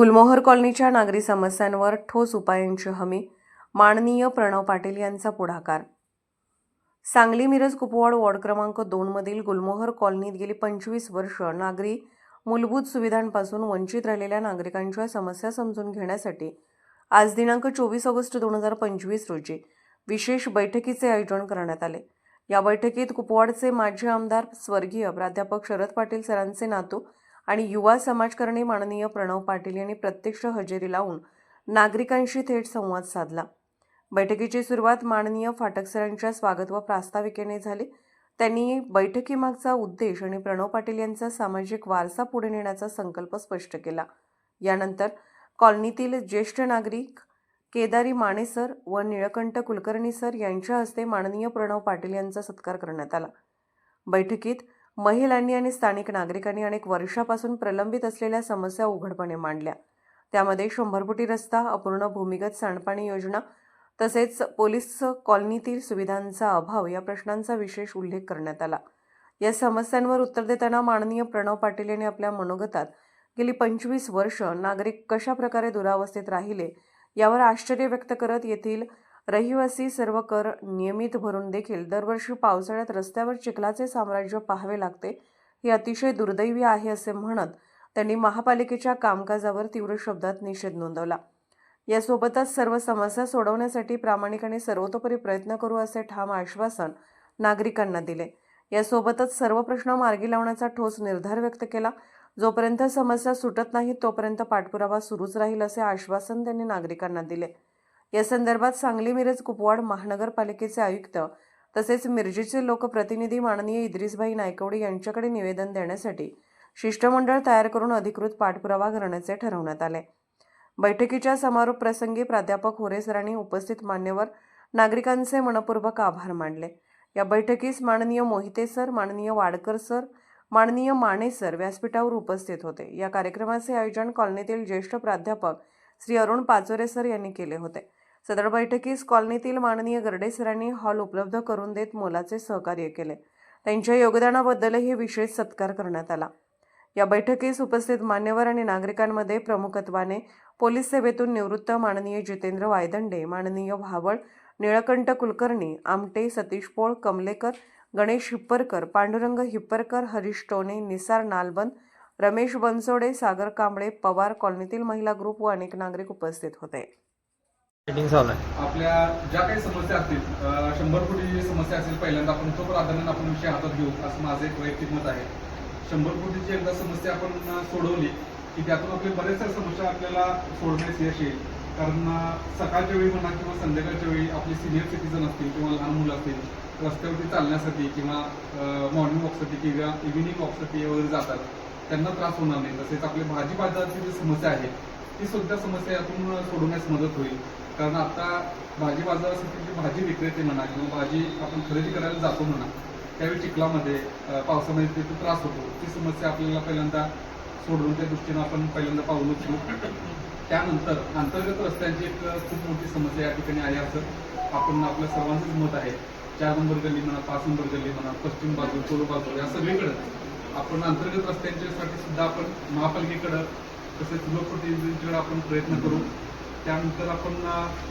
गुलमोहर कॉलनीच्या नागरी समस्यांवर ठोस उपायांची हमी माननीय प्रणव पाटील यांचा पुढाकार. सांगली मिरज कुपवाड वॉर्ड क्रमांक दोनमधील गुलमोहर कॉलनीत गेली पंचवीस वर्ष नागरी मूलभूत सुविधांपासून वंचित राहिलेल्या नागरिकांच्या समस्या समजून घेण्यासाठी आज दिनांक चोवीस ऑगस्ट दोन हजार पंचवीस रोजी विशेष बैठकीचे आयोजन करण्यात आले. या बैठकीत कुपवाडचे माजी आमदार स्वर्गीय प्राध्यापक शरद पाटील सरांचे नातू आणि युवा समाजकारणी माननीय प्रणव पाटील यांनी प्रत्यक्ष हजेरी लावून नागरिकांशी थेट संवाद साधला. बैठकीची सुरुवात माननीय फाटकसरांच्या स्वागत व प्रास्ताविकेने झाली. त्यांनी बैठकीमागचा उद्देश आणि प्रणव पाटील यांचा सामाजिक वारसा पुढे नेण्याचा संकल्प स्पष्ट केला. यानंतर कॉलनीतील ज्येष्ठ नागरिक केदारी माने सर व निळकंठ कुलकर्णी सर यांच्या हस्ते माननीय प्रणव पाटील यांचा सत्कार करण्यात आला. बैठकीत महिलांनी आणि स्थानिक नागरिकांनी अनेक वर्षापासून प्रलंबित असलेल्या समस्या उघडपणे मांडल्या. त्यामध्ये शंभरफुटी रस्ता अपूर्ण भूमिगत सांडपाणी योजना तसेच पोलीस कॉलनीतील सुविधांचा अभाव या प्रश्नांचा विशेष उल्लेख करण्यात आला. या समस्यांवर उत्तर देताना माननीय प्रणव पाटील यांनी आपल्या मनोगतात गेली पंचवीस वर्ष नागरिक कशा प्रकारे दुरावस्थेत राहिले यावर आश्चर्य व्यक्त करत येथील रहिवासी सर्व कर नियमित भरून देखील दरवर्षी पावसाळ्यात रस्त्यावर चिखलाचे साम्राज्य पाहावे लागते. हे अतिशय दुर्दैवी आहे असे म्हणत त्यांनी महापालिकेच्या कामकाजावर तीव्र शब्दात निषेध नोंदवला. यासोबतच सर्व समस्या सोडवण्यासाठी प्रामाणिकाने सर्वतोपरी प्रयत्न करू असे ठाम आश्वासन नागरिकांना दिले. यासोबतच सर्व प्रश्न मार्गी लावण्याचा ठोस निर्धार व्यक्त केला. जोपर्यंत समस्या सुटत नाही तोपर्यंत पाठपुरावा सुरूच राहील असे आश्वासन त्यांनी नागरिकांना दिले. या संदर्भात सांगली मिरज कुपवाड महानगरपालिकेचे आयुक्त तसेच मिरजेचे लोकप्रतिनिधी माननीय इद्रिसभाई नायकवडे यांच्याकडे निवेदन देण्यासाठी शिष्टमंडळ तयार करून अधिकृत पाठपुरावा करण्याचे ठरवण्यात आले. बैठकीच्या समारोप प्रसंगी प्राध्यापक होरेसरांनी उपस्थित मान्यवर नागरिकांचे मनपूर्वक आभार मानले. या बैठकीस माननीय मोहिते सर माननीय वाडकर सर माननीय माने सर व्यासपीठावर उपस्थित होते. या कार्यक्रमाचे आयोजन कॉलनीतील ज्येष्ठ प्राध्यापक श्री अरुण पाचोरे सर यांनी केले होते. सदर बैठकीस कॉलनीतील माननीय गर्डेसरांनी हॉल उपलब्ध करून देत मोलाचे सहकार्य केले. त्यांच्या योगदानाबद्दलही विशेष सत्कार करण्यात आला. या बैठकीस उपस्थित मान्यवर आणि नागरिकांमध्ये प्रमुखत्वाने पोलीस सेवेतून निवृत्त माननीय जितेंद्र वायदंडे माननीय भावळ निळकंठ कुलकर्णी आमटे सतीश पोळ कमलेकर गणेश हिप्परकर पांडुरंग हिप्परकर हरीश टोने निसार नालबंद रमेश बनसोडे सागर कांबळे पवार कॉलनीतील महिला ग्रुप व अनेक नागरिक उपस्थित होते. आपल्या ज्या काही समस्या असतील शंभर कोटीची समस्या असेल पहिल्यांदा आपण तो प्राधान्याने आपण विषय हातात घेऊ असं माझं एक वैयक्तिक मत आहे. शंभर कोटीची एकदा समस्या आपण सोडवली की त्यातून आपले बऱ्याचशा समस्या आपल्याला सोडण्यास यश येईल. कारण सकाळच्या वेळी म्हणा किंवा संध्याकाळच्या वेळी आपले सिनियर सिटीजन असतील किंवा लहान मुलं असतील रस्त्यावरती चालण्यासाठी किंवा मॉर्निंग वॉकसाठी किंवा इव्हिनिंग वॉकसाठी वगैरे जातात त्यांना त्रास होणार नाही. तसेच आपली भाजी जी समस्या आहे ती सुद्धा समस्या यातून सोडवण्यास मदत होईल. कारण आता भाजी बाजारासाठी जी भाजी विक्रेते म्हणा किंवा भाजी आपण खरेदी करायला जातो म्हणा त्यावेळी चिखलामध्ये पावसामध्ये तिथे त्रास होतो. ती समस्या आपल्याला पहिल्यांदा सोडवून त्या दृष्टीनं आपण पहिल्यांदा पाऊल उचलू त्यानंतर अंतर्गत रस्त्यांची एक खूप मोठी समस्या या ठिकाणी आहे असं आपण आपल्या सर्वांचंच मत आहे. चार नंबर गल्ली म्हणा पाच नंबर गल्ली म्हणा पश्चिम बाजू पूर्व बाजू या सगळीकडं आपण अंतर्गत रस्त्यांच्यासाठी सुद्धा आपण महापालिकेकडं तसेच लोकप्रतिनिधींकडे आपण प्रयत्न करू. त्यानंतर आपण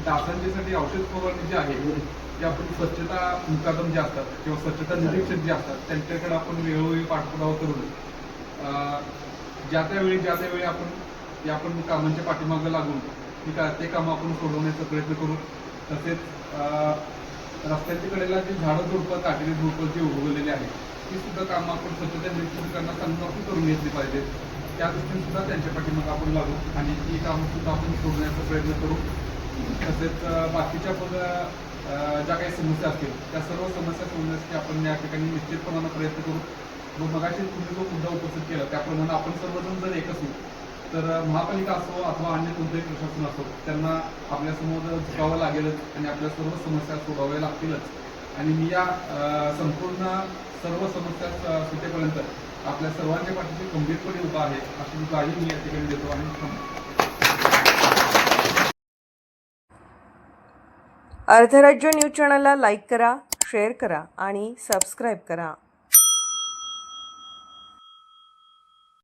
डासांच्यासाठी औषध फवारणी जी आहे जे आपण स्वच्छता मुकादम जे असतात किंवा स्वच्छता निरीक्षक जे असतात त्यांच्याकडे आपण वेळोवेळी पाठपुरावा करून अं, ज्या त्यावेळी ज्या त्यावेळी आपण या आपण कामांच्या पाठीमागं लागून ती का ते कामं आपण सोडवण्याचा प्रयत्न करू. तसेच अं, कडेला जी झाडं झुडपं काटेरी झुडपं जी उगवलेली आहेत ती सुद्धा कामं आपण स्वच्छता निरीक्षकांना सांगून करून घेतली पाहिजेत. त्या दृष्टीने सुद्धा त्यांच्या मग आपण लागू आणि ती कामं सुद्धा आपण सोडण्याचा प्रयत्न करू. तसेच बाकीच्या पण ज्या काही समस्या असतील त्या सर्व समस्या सोडण्यासाठी आपण या ठिकाणी निश्चितपणानं प्रयत्न करू. व मगाशी तुम्ही जो मुद्दा उपस्थित केला त्याप्रमाणे आपण सर्वजण जर एक असू तर महापालिका असो अथवा अन्य कोणतंही प्रशासन असो त्यांना आपल्यासमोर झुकावं लागेलच आणि आपल्या सर्व समस्या सोडवाव्या लागतीलच. आणि मी या संपूर्ण सर्व समस्या सुटेपर्यंत आपल्या सर्वांच्या पाठीशी गंभीरपणे उभा आहे अशी ग्वाही मी या ठिकाणी देतो आणि अर्धराज्य न्यूज चॅनलला लाईक करा शेअर करा आणि सबस्क्राईब करा.